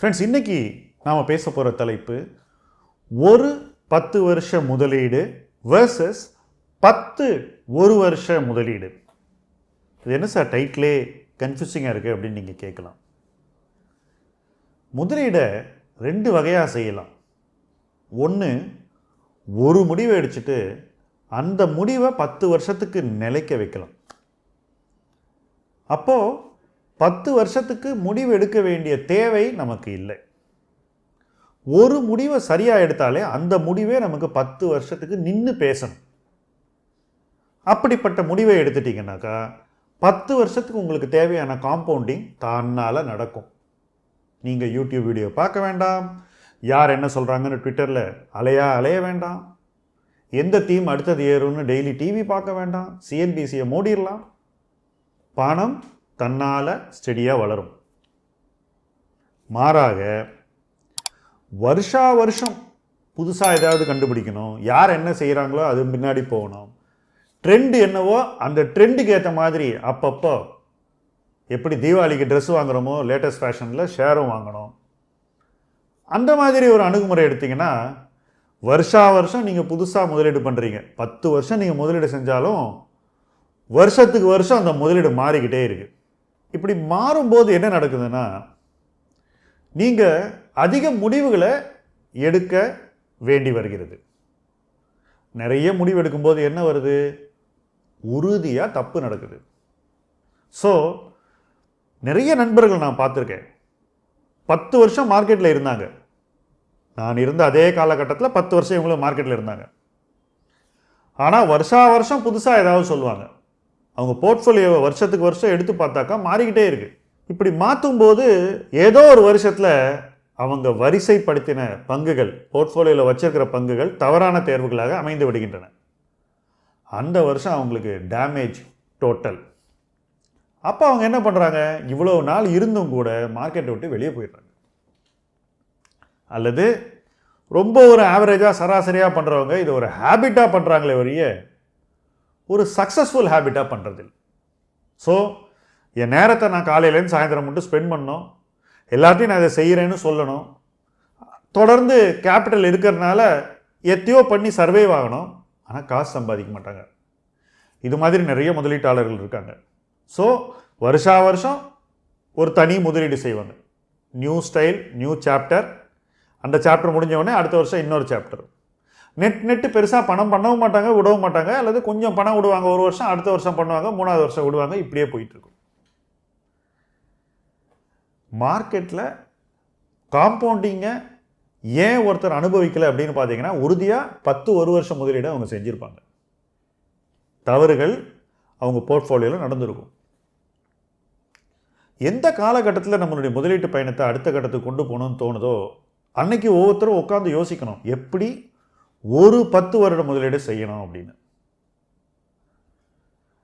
Friends இன்றைக்கி நாம் பேச போகிற தலைப்பு ஒரு பத்து வருஷ முதலீடு வேர்சஸ் பத்து ஒரு வருஷ முதலீடு. இது என்ன சார் டைட்டிலே கன்ஃபியூசிங்காக இருக்குது அப்படின்னு நீங்கள் கேட்கலாம். முதலீடை ரெண்டு வகையாக செய்யலாம். ஒன்று ஒரு முடிவை எடுத்துட்டு அந்த முடிவை பத்து வருஷத்துக்கு நிலைக்க வைக்கலாம். அப்போது பத்து வருஷத்துக்கு முடிவு எடுக்க வேண்டிய தேவை நமக்கு இல்லை. ஒரு முடிவை சரியாக எடுத்தாலே அந்த முடிவே நமக்கு பத்து வருஷத்துக்கு நின்று பேசணும். அப்படிப்பட்ட முடிவை எடுத்துட்டீங்கன்னாக்கா பத்து வருஷத்துக்கு உங்களுக்கு தேவையான காம்பவுண்டிங் தன்னால் நடக்கும். நீங்கள் யூடியூப் வீடியோ பார்க்க வேண்டாம். யார் என்ன சொல்கிறாங்கன்னு ட்விட்டரில் அலையா அலைய வேண்டாம். எந்த தீம் அடுத்தது ஏறும்னு டெய்லி டிவி பார்க்க வேண்டாம். சிஎன்பிசியை மூடிடலாம். பணம் தன்னால் ஸ்டெடியாக வளரும். மாறாக வருஷா வருஷம் புதுசாக ஏதாவது கண்டுபிடிக்கணும். யார் என்ன செய்கிறாங்களோ அது பின்னாடி போகணும். ட்ரெண்டு என்னவோ அந்த ட்ரெண்டுக்கு ஏற்ற மாதிரி அப்பப்போ எப்படி தீபாவளிக்கு ட்ரெஸ் வாங்குகிறோமோ லேட்டஸ்ட் ஃபேஷனில் ஷேரும் வாங்கணும். அந்த மாதிரி ஒரு அணுகுமுறை எடுத்திங்கன்னா வருஷா வருஷம் நீங்கள் புதுசாக முதலீடு பண்ணுறீங்க பத்து வருஷம் நீங்கள் முதலீடு செஞ்சாலும் வருஷத்துக்கு வருஷம் அந்த முதலீடு மாறிக்கிட்டே இருக்குது இப்படி மாறும்போது என்ன நடக்குதுன்னா நீங்கள் அதிக முடிவுகளை எடுக்க வேண்டி வருகிறது. நிறைய முடிவு எடுக்கும்போது என்ன வருது? உறுதியாக தப்பு நடக்குது. ஸோ நிறைய நண்பர்கள் நான் பார்த்துருக்கேன். பத்து வருஷம் மார்க்கெட்டில் இருந்தாங்க. நான் இருந்த அதே காலகட்டத்தில் பத்து வருஷம் இவங்களும் மார்க்கெட்டில் இருந்தாங்க. ஆனால் வருஷா வருஷம் புதுசாக ஏதாவது சொல்லுவாங்க. அவங்க போர்ட்ஃபோலியோவை வருஷத்துக்கு வருஷம் எடுத்து பார்த்தாக்கா மாறிக்கிட்டே இருக்குது இப்படி மாற்றும் போது ஏதோ ஒரு வருஷத்தில் அவங்க வரிசைப்படுத்தின பங்குகள் போர்ட்ஃபோலியோவில் வச்சிருக்கிற பங்குகள் தவறான தேர்வுகளாக அமைந்து விடுகின்றன. அந்த வருஷம் அவங்களுக்கு டேமேஜ் டோட்டல் அப்போ அவங்க என்ன பண்ணுறாங்க இவ்வளோ நாள் இருந்தும் கூட மார்க்கெட்டை விட்டு வெளியே போயிடுறாங்க. அல்லது ரொம்ப ஒரு ஆவரேஜாக சராசரியாக பண்ணுறவங்க இது ஒரு ஹேபிட்டாக பண்ணுறாங்களே வழிய ஒரு சக்ஸஸ்ஃபுல் ஹேபிட்டாக பண்ணுறது ஸோ என் நேரத்தை நான் காலையிலேருந்து சாயந்தரம் மட்டும் ஸ்பெண்ட் பண்ணோம் எல்லாத்தையும் நான் இதை செய்கிறேன்னு சொல்லணும். தொடர்ந்து கேபிட்டல் இருக்கிறதுனால எத்தையோ பண்ணி சர்வைவ் ஆகணும். ஆனால் காசு சம்பாதிக்க மாட்டாங்க. இது மாதிரி நிறைய முதலீட்டாளர்கள் இருக்காங்க. ஸோ வருஷா வருஷம் ஒரு தனி முதலீடு செய்வாங்க. நியூ ஸ்டைல் நியூ சாப்டர் அந்த சாப்டர் முடிஞ்ச உடனே அடுத்த வருஷம் இன்னொரு சாப்டர் நெட் நெட்டு பெருசாக பணம் பண்ணவும் மாட்டாங்க விடவும் மாட்டாங்க. அல்லது கொஞ்சம் பணம் விடுவாங்க ஒரு வருஷம் அடுத்த வருஷம் பண்ணுவாங்க மூணாவது வருஷம் விடுவாங்க இப்படியே போயிட்டுருக்கும். மார்க்கெட்டில் காம்பவுண்டிங்கை ஏன் ஒருத்தர் அனுபவிக்கலை அப்படின்னு பார்த்தீங்கன்னா உறுதியாக பத்து ஒரு வருஷம் முதலீடு அவங்க செஞ்சுருப்பாங்க. தவறுகள் அவங்க போர்ட்ஃபோலியோவில் நடந்திருக்கும். எந்த காலகட்டத்தில் நம்மளுடைய முதலீட்டு பயணத்தை அடுத்த கட்டத்துக்கு கொண்டு போகணும்னு தோணுதோ அன்னைக்கு ஒவ்வொருத்தரும் உட்காந்து யோசிக்கணும் எப்படி ஒரு பத்து வருட முதலீடு செய்யணும் அப்படின்னு.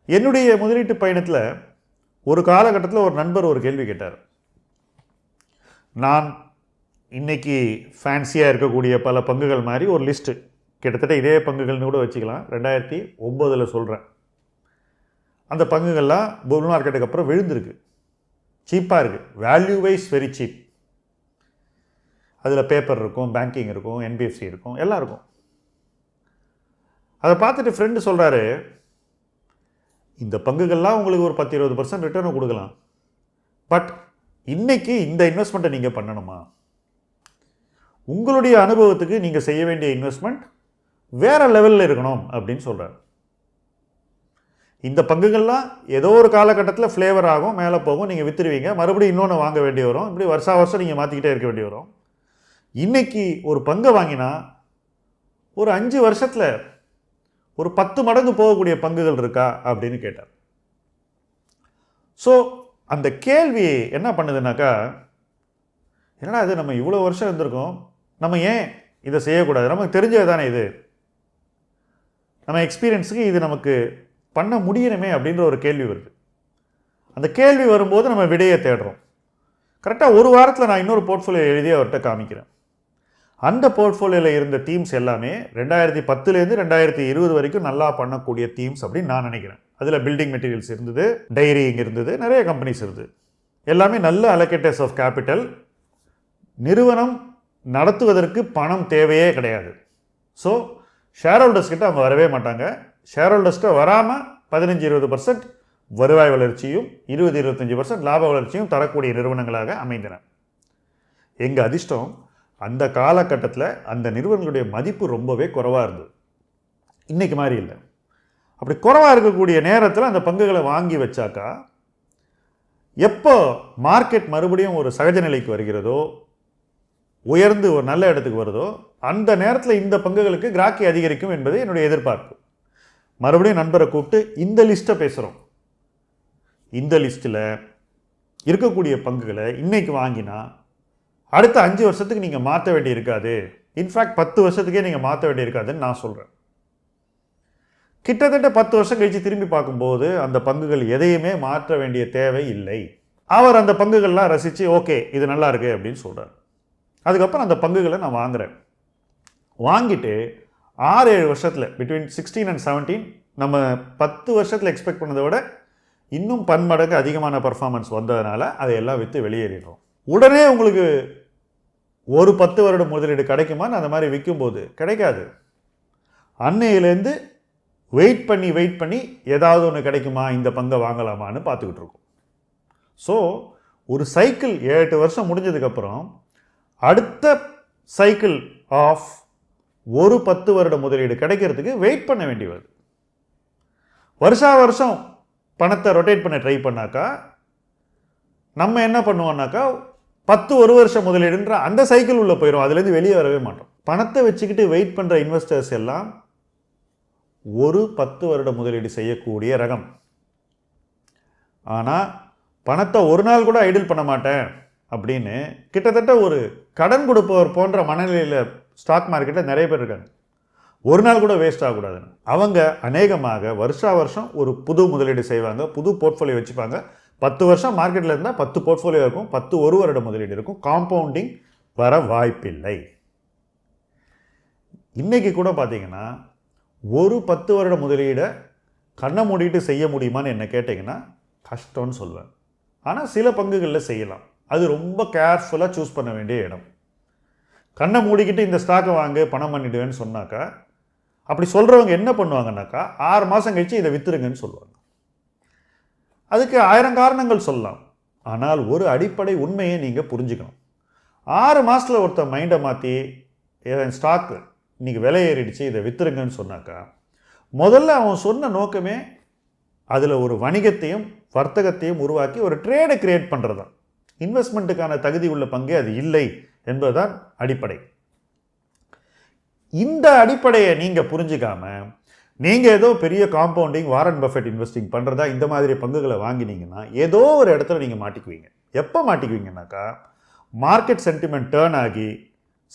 என்னுடைய முதலீட்டு பயணத்தில் ஒரு காலகட்டத்தில் ஒரு நண்பர் ஒரு கேள்வி கேட்டார். நான் இன்னைக்கு ஃபேன்சியாக இருக்கக்கூடிய பல பங்குகள் மாதிரி ஒரு லிஸ்ட்டு கிட்டத்தட்ட இதே பங்குகள்னு கூட வச்சுக்கலாம். ரெண்டாயிரத்தி ஒம்போதில் சொல்கிறேன் அந்த பங்குகள்லாம் புல் மார்க்கெட்டுக்கு அப்புறம் விழுந்திருக்கு. சீப்பாக இருக்குது வேல்யூ வைஸ் வெரி சீப் அதில் பேப்பர் இருக்கும் பேங்கிங் இருக்கும் என்பிஎஃப்சி இருக்கும் எல்லாம் இருக்கும். அதை பார்த்துட்டு ஃப்ரெண்டு சொல்கிறாரு இந்த பங்குகள்லாம் உங்களுக்கு ஒரு பத்து இருபது பர்சன்ட் ரிட்டர்ன் கொடுக்கலாம். பட் இன்னைக்கு இந்த இன்வெஸ்ட்மெண்ட்டை நீங்கள் பண்ணணுமா? உங்களுடைய அனுபவத்துக்கு நீங்கள் செய்ய வேண்டிய இன்வெஸ்ட்மெண்ட் வேறு லெவலில் இருக்கணும் அப்படின்னு சொல்கிறார் இந்த பங்குகள்லாம் ஏதோ ஒரு காலகட்டத்தில் ஃப்ளேவர் ஆகும் மேலே போகும் நீங்கள் விற்றுருவீங்க மறுபடியும் இன்னொன்று வாங்க வேண்டி வரும் இப்படி வருஷா வருஷம் நீங்கள் மாற்றிக்கிட்டே இருக்க வேண்டி வரும். இன்றைக்கி ஒரு பங்கை வாங்கினா ஒரு அஞ்சு வருஷத்தில் ஒரு பத்து மடங்கு போகக்கூடிய பங்குகள் இருக்கா அப்படின்னு கேட்டார். ஸோ அந்த கேள்வி என்ன பண்ணுதுனாக்கா என்னடா இது நம்ம இவ்வளோ வருஷம் இருந்திருக்கோம் நம்ம ஏன் இதை செய்யக்கூடாது? நமக்கு தெரிஞ்சது தானே இது? நம்ம எக்ஸ்பீரியன்ஸுக்கு இது நமக்கு பண்ண முடியணுமே அப்படின்ற ஒரு கேள்வி வருது. அந்த கேள்வி வரும்போது நம்ம விடையை தேடுறோம். கரெக்டாக ஒரு வாரத்தில் நான் இன்னொரு போர்ட்ஃபோலியோ எழுதி அவர்கிட்ட காமிக்கிறேன். அந்த போர்ட்ஃபோலியோவில் இருந்த டீம்ஸ் எல்லாமே ரெண்டாயிரத்தி பத்துலேருந்து ரெண்டாயிரத்தி இருபது வரைக்கும் நல்லா பண்ணக்கூடிய டீம்ஸ் அப்படின்னு நான் நினைக்கிறேன். அதில் பில்டிங் மெட்டீரியல்ஸ் இருந்தது டைரிங் இருந்தது நிறைய கம்பெனிஸ் இருந்தது. எல்லாமே நல்ல அலோகேட்டர்ஸ் ஆஃப் கேபிட்டல் நிறுவனம் நடத்துவதற்கு பணம் தேவையே கிடையாது. ஸோ ஷேர் ஹோல்டர்ஸ்கிட்ட அவங்க வரவே மாட்டாங்க. ஷேர் ஹோல்டர்ஸ்கிட்ட வராமல் பதினஞ்சு இருபது பர்சன்ட் வருவாய் வளர்ச்சியும் இருபது இருபத்தஞ்சி பர்சன்ட் லாப வளர்ச்சியும் தரக்கூடிய நிறுவனங்களாக அமைந்தன. எங்கள் அதிர்ஷ்டம் அந்த காலகட்டத்தில் அந்த நிறுவனங்களுடைய மதிப்பு ரொம்பவே குறைவாக இருந்தது. இன்றைக்கு மாதிரி இல்லை. அப்படி குறைவாக இருக்கக்கூடிய நேரத்தில் அந்த பங்குகளை வாங்கி வச்சாக்கா எப்போ மார்க்கெட் மறுபடியும் ஒரு சகஜ நிலைக்கு வருகிறதோ உயர்ந்து ஒரு நல்ல இடத்துக்கு வருதோ அந்த நேரத்தில் இந்த பங்குகளுக்கு கிராக்கி அதிகரிக்கும் என்பது என்னுடைய எதிர்பார்ப்பு. மறுபடியும் நண்பரை கூப்பிட்டு இந்த லிஸ்ட்டை பேசுகிறோம் இந்த லிஸ்ட்டில் இருக்கக்கூடிய பங்குகளை இன்றைக்கு வாங்கினா அடுத்த அஞ்சு வருஷத்துக்கு நீங்கள் மாற்ற வேண்டி இருக்காது. இன்ஃபேக்ட் பத்து வருஷத்துக்கே நீங்கள் மாற்ற வேண்டி இருக்காதுன்னு நான் சொல்கிறேன் கிட்டத்தட்ட பத்து வருஷம் கழித்து திரும்பி பார்க்கும்போது அந்த பங்குகள் எதையுமே மாற்ற வேண்டிய தேவை இல்லை. அவர் அந்த பங்குகள்லாம் ரசித்து ஓகே இது நல்லா இருக்கு அப்படின்னு சொல்கிறார் அதுக்கப்புறம் அந்த பங்குகளை நான் வாங்குகிறேன் வாங்கிட்டு ஆறு ஏழு வருஷத்தில் பிட்வீன் சிக்ஸ்டீன் அண்ட் செவன்டீன் நம்ம பத்து வருஷத்தில் எக்ஸ்பெக்ட் பண்ணதை விட இன்னும் பன்மடங்கு அதிகமான பர்ஃபார்மன்ஸ் வந்ததுனால அதையெல்லாம் விற்று வெளியேறிடுறோம். உடனே உங்களுக்கு ஒரு பத்து வருடம் முதலீடு கிடைக்குமான்னு அந்த மாதிரி விற்கும்போது கிடைக்காது. அன்னையிலேருந்து வெயிட் பண்ணி வெயிட் பண்ணி ஏதாவது ஒன்று கிடைக்குமா? இந்த பங்கை வாங்கலாமான்னு பார்த்துக்கிட்டு இருக்கோம். ஸோ ஒரு சைக்கிள் ஏழு வருஷம் முடிஞ்சதுக்கப்புறம் அடுத்த சைக்கிள் ஆஃப் ஒரு பத்து வருட முதலீடு கிடைக்கிறதுக்கு வெயிட் பண்ண வேண்டி வருது. வருஷா வருஷம் பணத்தை ரொட்டேட் பண்ண ட்ரை பண்ணாக்கா நம்ம என்ன பண்ணுவோம்னாக்கா பத்து ஒரு வருஷம் முதலீடுன்ற அந்த சைக்கிள் உள்ளே போயிடும் அதுலேருந்து வெளியே வரவே மாட்டோம். பணத்தை வச்சுக்கிட்டு வெயிட் பண்ணுற இன்வெஸ்டர்ஸ் எல்லாம் ஒரு பத்து வருட முதலீடு செய்யக்கூடிய ரகம். ஆனால் பணத்தை ஒரு நாள் கூட ஐடில் பண்ண மாட்டேன் அப்படின்னு கிட்டத்தட்ட ஒரு கடன் கொடுப்பவர் போன்ற மனநிலையில் ஸ்டாக் மார்க்கெட்டில் நிறைய பேர் இருக்காங்க. ஒரு நாள் கூட வேஸ்ட் ஆகக்கூடாதுன்னு. அவங்க அநேகமாக வருஷா வருஷம் ஒரு புது முதலீடு செய்வாங்க புது போர்ட்ஃபோலியோ வச்சுப்பாங்க. பத்து வருஷம் மார்க்கெட்டில் இருந்தால் பத்து போர்ட்ஃபோலியோ இருக்கும் பத்து ஒரு வருட முதலீடு இருக்கும். காம்பவுண்டிங் வர வாய்ப்பில்லை. இன்னைக்கு கூட பார்த்தீங்கன்னா ஒரு பத்து வருட முதலீடை கண்ணை மூடிட்டு செய்ய முடியுமான்னு என்ன கேட்டிங்கன்னா கஷ்டம்னு சொல்லுவேன் ஆனால் சில பங்குகளில் செய்யலாம். அது ரொம்ப கேர்ஃபுல்லாக சூஸ் பண்ண வேண்டிய இடம். கண்ணை மூடிக்கிட்டு இந்த ஸ்டாக்கை வாங்க பணம் பண்ணிடுவேன்னு சொன்னாக்கா அப்படி சொல்கிறவங்க என்ன பண்ணுவாங்கன்னாக்கா ஆறு மாதம் கழித்து இதை விற்றுருங்கன்னு சொல்லுவாங்க. அதுக்கு ஆயிரம் காரணங்கள் சொல்லலாம். ஆனால் ஒரு அடிப்படை உண்மையை நீங்கள் புரிஞ்சுக்கணும். ஆறு மாதத்தில் ஒருத்தர் மைண்டை மாற்றி என் ஸ்டாக்கு இன்றைக்கி விலை ஏறிடுச்சு இதை விற்றுருங்கன்னு சொன்னாக்கா முதல்ல அவன் சொன்ன நோக்கமே அதில் ஒரு வணிகத்தையும் வர்த்தகத்தையும் உருவாக்கி ஒரு ட்ரேடை கிரியேட் பண்ணுறது தான் இன்வெஸ்ட்மெண்ட்டுக்கான தகுதி உள்ள பங்கே அது இல்லை என்பதுதான் அடிப்படை. இந்த அடிப்படையை நீங்கள் புரிஞ்சுக்காமல் நீங்கள் ஏதோ பெரிய காம்பவுண்டிங் வாரன் பஃபெட் இன்வெஸ்டிங் பண்ணுறதா இந்த மாதிரி பங்குகளை வாங்கினீங்கன்னா ஏதோ ஒரு இடத்துல நீங்கள் மாட்டிக்குவீங்க. எப்போ மாட்டிக்குவீங்கனாக்கா மார்க்கெட் சென்டிமெண்ட் டேர்ன் ஆகி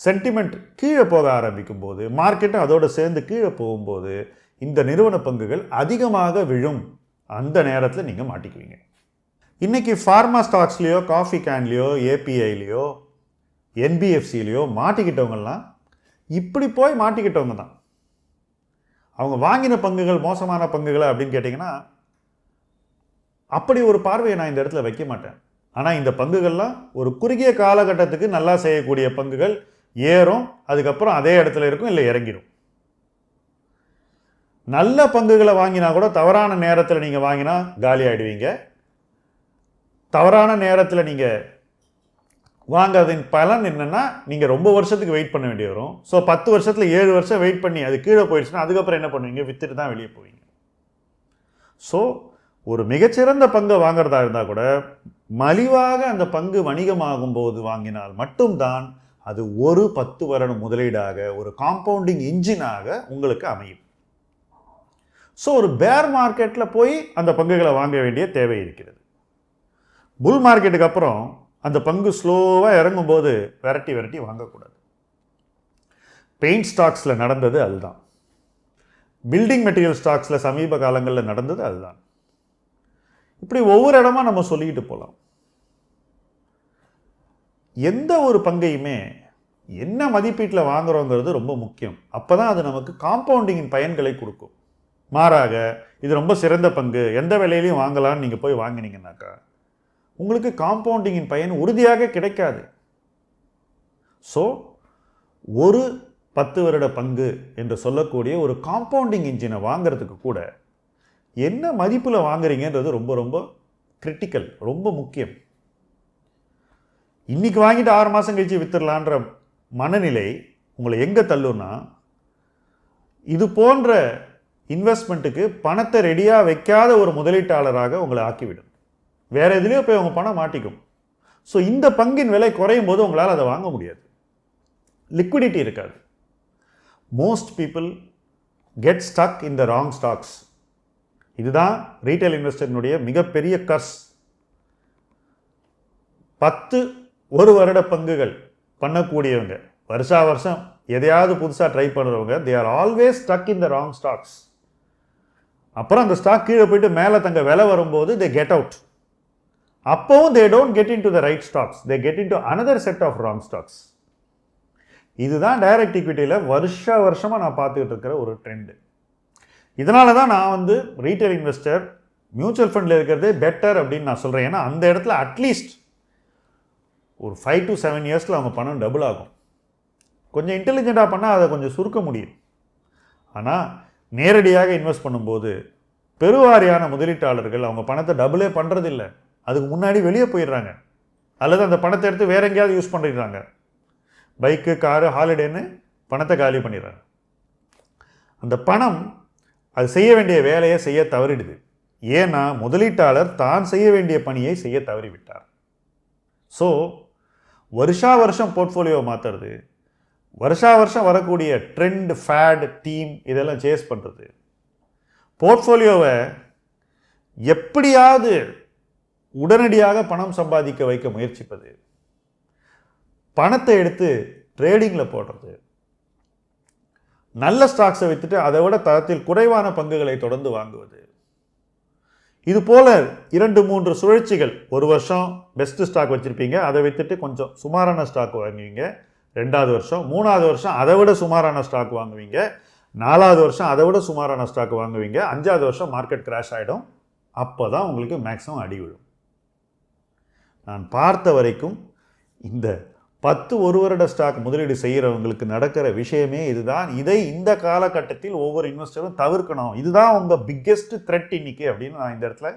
சென்டிமெண்ட் கீழே போக ஆரம்பிக்கும் போது மார்க்கெட்டும் அதோடு சேர்ந்து கீழே போகும்போது இந்த நிறுவன பங்குகள் அதிகமாக விழும். அந்த நேரத்தில் நீங்கள் மாட்டிக்குவீங்க. இன்றைக்கி ஃபார்மா ஸ்டாக்ஸ்லேயோ காஃபி கேன்லேயோ ஏபிஐலேயோ என்பிஎஃப்சிலேயோ மாட்டிக்கிட்டவங்கலாம் இப்படி போய் மாட்டிக்கிட்டவங்க தான். அவங்க வாங்கின பங்குகள் மோசமான பங்குகளை அப்படின்னு கேட்டிங்கன்னா அப்படி ஒரு பார்வையை நான் இந்த இடத்துல வைக்க மாட்டேன். ஆனால் இந்த பங்குகள்லாம் ஒரு குறுகிய காலகட்டத்துக்கு நல்லா செய்யக்கூடிய பங்குகள் ஏறும் அதுக்கப்புறம் அதே இடத்துல இருக்கும் இல்லை இறங்கிடும் நல்ல பங்குகளை வாங்கினா கூட தவறான நேரத்தில் நீங்கள் வாங்கினா காலி ஆகிடுவீங்க தவறான நேரத்தில் நீங்கள் வாங்காததின் பலன் என்னென்னா நீங்கள் ரொம்ப வருஷத்துக்கு வெயிட் பண்ண வேண்டி வரும். ஸோ பத்து வருஷத்தில் ஏழு வருஷம் வெயிட் பண்ணி அது கீழே போயிடுச்சுன்னா அதுக்கப்புறம் என்ன பண்ணுவீங்க? விற்றுட்டு தான் வெளியே போவீங்க. ஸோ ஒரு மிகச்சிறந்த பங்கை வாங்குறதா இருந்தால் கூட மலிவாக அந்த பங்கு வணிகமாகும் போது வாங்கினால் மட்டும்தான் அது ஒரு பத்து வருட முதலீடாக ஒரு காம்பவுண்டிங் இன்ஜினாக உங்களுக்கு அமையும். ஸோ ஒரு பேர் மார்க்கெட்டில் போய் அந்த பங்குகளை வாங்க வேண்டிய தேவை இருக்கிறது. புல் மார்க்கெட்டுக்கு அப்புறம் அந்த பங்கு ஸ்லோவாக இறங்கும்போது விரட்டி விரட்டி வாங்கக்கூடாது. பெயிண்ட் ஸ்டாக்ஸில் நடந்தது அதுதான். பில்டிங் மெட்டீரியல் ஸ்டாக்ஸில் சமீப காலங்களில் நடந்தது அதுதான். இப்படி ஒவ்வொரு இடமா நம்ம சொல்லிக்கிட்டு போகலாம் எந்த ஒரு பங்கையுமே என்ன மதிப்பீட்டில் வாங்குறோங்கிறது ரொம்ப முக்கியம். அப்போ தான் அது நமக்கு காம்பவுண்டிங்கின் பயன்களை கொடுக்கும். மாறாக இது ரொம்ப சிறந்த பங்கு. எந்த விலையிலையும் வாங்கலாம்னு நீங்கள் போய் வாங்கினீங்கன்னாக்கா உங்களுக்கு காம்பவுண்டிங்கின் பயன் உறுதியாக கிடைக்காது. ஸோ ஒரு பத்து வருட பங்கு என்று சொல்லக்கூடிய ஒரு காம்பவுண்டிங் இன்ஜினை வாங்குறதுக்கு கூட என்ன மதிப்பில் வாங்குறீங்கன்றது ரொம்ப ரொம்ப கிரிட்டிக்கல் ரொம்ப முக்கியம். இன்னைக்கு வாங்கிட்டு ஆறு மாதம் கழிச்சு வித்துடலான்ற மனநிலை உங்களை எங்கே தள்ளுன்னா இது போன்ற இன்வெஸ்ட்மெண்ட்டுக்கு பணத்தை ரெடியாக வைக்காத ஒரு முதலீட்டாளராக உங்களை ஆக்கிவிடும். வேறு எதுலேயோ போய் உங்கள் பணம் மாட்டிக்கும். ஸோ இந்த பங்கின் விலை குறையும் போது உங்களால் அதை வாங்க முடியாது. லிக்விடிட்டி இருக்காது. Most people get stuck in the wrong stocks இதுதான் ரீட்டைல் இன்வெஸ்டர்னுடைய மிகப்பெரிய கர்ஸ் பத்து ஒரு வருட பங்குகள் பண்ணக்கூடியவங்க வருஷா வருஷம் எதையாவது புதுசாக ட்ரை பண்ணுறவங்க they are always stuck in the wrong stocks அப்புறம் அந்த ஸ்டாக் கீழே போயிட்டு மேலே தங்க விலை வரும்போது தே கெட் அவுட் அப்போவும் they don't get into the right stocks they get into another set of wrong stocks இதுதான் டைரக்ட் இக்விட்டியில் வருஷ வருஷமாக நான் பார்த்துக்கிட்டு இருக்கிற ஒரு ட்ரெண்டு இதனால தான் நான் வந்து ரீட்டைல் இன்வெஸ்டர் மியூச்சுவல் ஃபண்டில் இருக்கிறதே பெட்டர் அப்படின்னு நான் சொல்கிறேன் ஏன்னா அந்த இடத்துல அட்லீஸ்ட் ஒரு ஃபைவ் டு செவன் இயர்ஸில் அவங்க பணம் டபுள் ஆகும். கொஞ்சம் இன்டெலிஜென்ட்டாக பண்ணால் அதை கொஞ்சம் சுருக்க முடியும். ஆனால் நேரடியாக இன்வெஸ்ட் பண்ணும்போது பெருவாரியான முதலீட்டாளர்கள் அவங்க பணத்தை டபுளே பண்ணுறதில்ல அதுக்கு முன்னாடி வெளியே போயிடுறாங்க. அல்லது அந்த பணத்தை எடுத்து வேற எங்கேயாவது யூஸ் பண்ணிடுறாங்க. பைக்கு காரு ஹாலிடேன்னு பணத்தை காலி பண்ணிடுறாங்க. அந்த பணம் அது செய்ய வேண்டிய வேலையை செய்ய தவறிடுது. ஏன்னா முதலீட்டாளர் தான் செய்ய வேண்டிய பணியை செய்ய தவறிவிட்டார். ஸோ வருஷா வருஷம் போர்ட்ஃபோலியோ மாற்றுறது வருஷா வருஷம் வரக்கூடிய ட்ரெண்ட் ஃபேட் தீம் இதெல்லாம் சேஸ் பண்ணுறது போர்ட்ஃபோலியோவை எப்படியாவது உடனடியாக பணம் சம்பாதிக்க வைக்க முயற்சிப்பது. பணத்தை எடுத்து ட்ரேடிங்கில் போடுறது. நல்ல ஸ்டாக்ஸை விற்றுட்டு அதை விட தரத்தில் குறைவான பங்குகளை தொடர்ந்து வாங்குவது. இது போல இரண்டு மூன்று சுழற்சிகள். ஒரு வருஷம் பெஸ்ட் ஸ்டாக் வச்சுருப்பீங்க. அதை விற்றுட்டு கொஞ்சம் சுமாரான ஸ்டாக் வாங்குவீங்க. ரெண்டாவது வருஷம் மூணாவது வருஷம் அதை விட சுமாரான ஸ்டாக் வாங்குவீங்க. நாலாவது வருஷம் அதை விட சுமாரான ஸ்டாக் வாங்குவீங்க. அஞ்சாவது வருஷம் மார்க்கெட் கிராஷ் ஆகிடும் அப்போ தான் உங்களுக்கு மேக்ஸிமம் அடி விழும். நான் பார்த்த வரைக்கும் இந்த பத்து ஒரு வருட ஸ்டாக் முதலீடு செய்கிறவங்களுக்கு நடக்கிற விஷயமே இதுதான். இதை இந்த காலகட்டத்தில் ஒவ்வொரு இன்வெஸ்டரும் தவிர்க்கணும். இதுதான் உங்கள் பிக்கெஸ்ட் த்ரெட் இன்னைக்கு அப்படின்னு நான் இந்த இடத்துல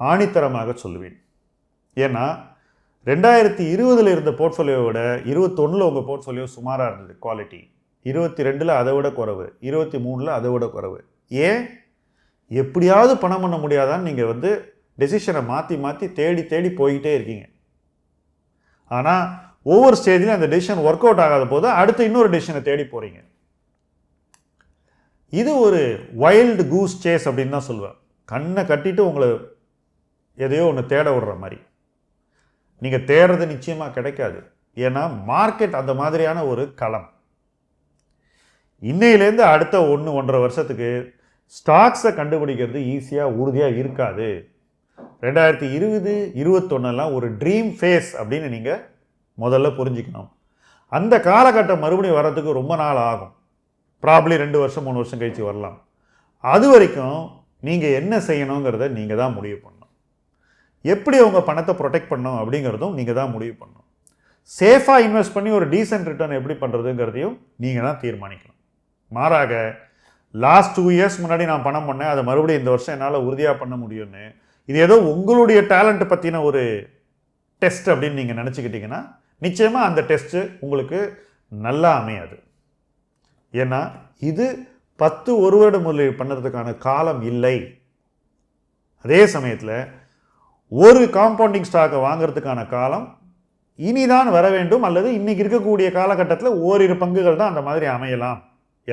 ஆணித்தரமாக சொல்லுவேன். ஏன்னா ரெண்டாயிரத்தி இருபதில் இருந்த போர்ட்ஃபோலியோவோட இருபத்தொன்னில் உங்கள் போர்ட்ஃபோலியோ சுமாராக இருந்தது குவாலிட்டி இருபத்தி ரெண்டில் அதை விட குறவு. இருபத்தி மூணில் அதை விட குறவு. ஏன்? எப்படியாவது பணம் பண்ண முடியாதான்னு நீங்கள் வந்து டெசிஷனை மாற்றி மாற்றி தேடி தேடி போய்கிட்டே இருக்கீங்க. ஆனால் ஒவ்வொரு ஸ்டேஜ்லையும் அந்த டெசிஷன் ஒர்க் அவுட் ஆகாத போது அடுத்து இன்னொரு டெசிஷனை தேடி போகிறீங்க இது ஒரு வைல்டு கூஸ் சேஸ் அப்படின்னு தான் சொல்லுவேன் கண்ணை கட்டிட்டு உங்களை எதையோ ஒன்று தேட விடுற மாதிரி. நீங்கள் தேடுறது நிச்சயமாக கிடைக்காது. ஏன்னா மார்க்கெட் அந்த மாதிரியான ஒரு களம். இன்னையிலேருந்து அடுத்த ஒன்று ஒன்றரை வருஷத்துக்கு ஸ்டாக்ஸை கண்டுபிடிக்கிறது ஈஸியாக உறுதியாக இருக்காது. ரெண்டாயிரத்தி இருபது இருபத்தொன்னெல்லாம் ஒரு ட்ரீம் ஃபேஸ் அப்படின்னு நீங்கள் முதல்ல புரிஞ்சுக்கணும். அந்த காலகட்டம் மறுபடியும் வர்றதுக்கு ரொம்ப நாள் ஆகும். ப்ராப்ளி ரெண்டு வருஷம் மூணு வருஷம் கழிச்சு வரலாம். அது வரைக்கும் நீங்கள் என்ன செய்யணுங்கிறத நீங்கள் தான் முடிவு பண்ணணும். எப்படி உங்கள் பணத்தை ப்ரொடெக்ட் பண்ணணும் அப்படிங்கிறதும் நீங்கள் தான் முடிவு பண்ணணும். சேஃபாக இன்வெஸ்ட் பண்ணி ஒரு டீசென்ட் ரிட்டர்ன் எப்படி பண்ணுறதுங்கிறதையும் நீங்கள் தான் தீர்மானிக்கணும். மாறாக லாஸ்ட் டூ இயர்ஸ் முன்னாடி நான் பணம் பண்ணேன் அதை மறுபடியும் இந்த வருஷம் என்னால் உறுதியாக பண்ண முடியும்னு இது ஏதோ உங்களுடைய டேலண்ட் பற்றின ஒரு டெஸ்ட் அப்படின்னு நீங்கள் நினச்சிக்கிட்டிங்கன்னா நிச்சயமாக அந்த டெஸ்ட்டு உங்களுக்கு நல்லா அமையாது. ஏன்னா இது பத்து ஒரு வருட முதலீடு பண்ணுறதுக்கான காலம் இல்லை. அதே சமயத்தில் ஒரு காம்பவுண்டிங் ஸ்டாக்கை வாங்குறதுக்கான காலம் இனிதான் வர வேண்டும் அல்லது இன்னைக்கு இருக்கக்கூடிய காலகட்டத்தில் ஓரிரு பங்குகள் தான் அந்த மாதிரி அமையலாம்.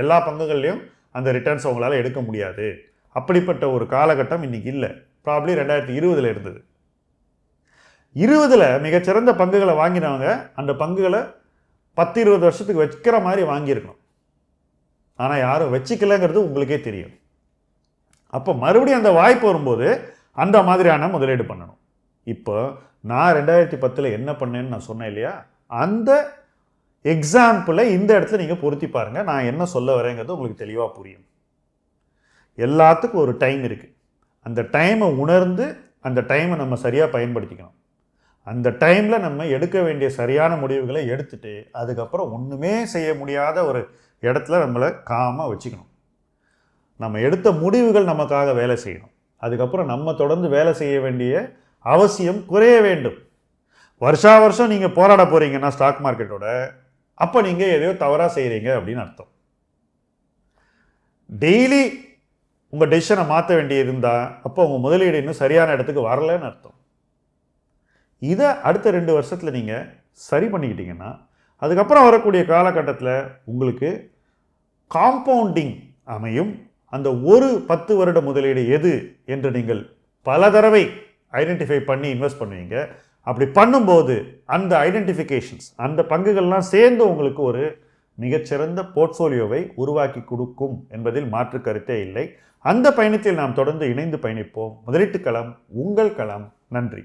எல்லா பங்குகள்லையும் அந்த ரிட்டர்ன்ஸ் உங்களால் எடுக்க முடியாது. அப்படிப்பட்ட ஒரு காலகட்டம் இன்றைக்கி இல்லை. ப்ராப்ளி ரெண்டாயிரத்தி இருபதில் இருந்தது. இருபதில் மிகச்சிறந்த பங்குகளை வாங்கினவங்க அந்த பங்குகளை பத்து இருபது வருஷத்துக்கு வைக்கிற மாதிரி வாங்கியிருக்கணும். ஆனால் யாரும் வச்சுக்கலங்கிறது உங்களுக்கே தெரியும். அப்போ மறுபடியும் அந்த வாய்ப்பு வரும்போது அந்த மாதிரியான முதலீடு பண்ணணும். இப்போ நான் ரெண்டாயிரத்தி பத்தில் என்ன பண்ணேன்னு நான் சொன்னேன் இல்லையா? அந்த எக்ஸாம்பிளை இந்த இடத்துல நீங்கள் பொருத்தி பாருங்கள் நான் என்ன சொல்ல வரேங்கிறது உங்களுக்கு தெளிவாக புரியும். எல்லாத்துக்கும் ஒரு டைம் இருக்குது அந்த டைமை உணர்ந்து அந்த டைமை நம்ம சரியாக பயன்படுத்திக்கணும். அந்த டைமில் நம்ம எடுக்க வேண்டிய சரியான முடிவுகளை எடுத்துட்டு அதுக்கப்புறம் ஒன்றுமே செய்ய முடியாத ஒரு இடத்துல நம்மளை காமாக வச்சுக்கணும். நம்ம எடுத்த முடிவுகள் நமக்காக வேலை செய்யணும். அதுக்கப்புறம் நம்ம தொடர்ந்து வேலை செய்ய வேண்டிய அவசியம் குறைய வேண்டும். வருஷா வருஷம் நீங்கள் போராட போகிறீங்கன்னா ஸ்டாக் மார்க்கெட்டோட அப்போ நீங்கள் எதையோ தவறாக செய்கிறீங்க அப்படின்னு அர்த்தம். டெய்லி உங்கள் டெசிஷனை மாற்ற வேண்டியிருந்தால் அப்போ உங்கள் முதலீடு இன்னும் சரியான இடத்துக்கு வரலன்னு அர்த்தம். இதை அடுத்த ரெண்டு வருஷத்தில் நீங்கள் சரி பண்ணிக்கிட்டீங்கன்னா அதுக்கப்புறம் வரக்கூடிய காலகட்டத்தில் உங்களுக்கு காம்பவுண்டிங் அமையும். அந்த ஒரு பத்து வருட முதலீடு எது என்று நீங்கள் பல தடவை ஐடென்டிஃபை பண்ணி இன்வெஸ்ட் பண்ணுவீங்க. அப்படி பண்ணும்போது அந்த ஐடென்டிஃபிகேஷன்ஸ் அந்த பங்குகள்லாம் சேர்ந்து உங்களுக்கு ஒரு மிகச்சிறந்த போர்ட்ஃபோலியோவை உருவாக்கி கொடுக்கும் என்பதில் மாற்று கருத்தே இல்லை. அந்த பயணத்தில் நாம் தொடர்ந்து இணைந்து பயணிப்போம். முதலீட்டு களம் உங்கள் களம். நன்றி.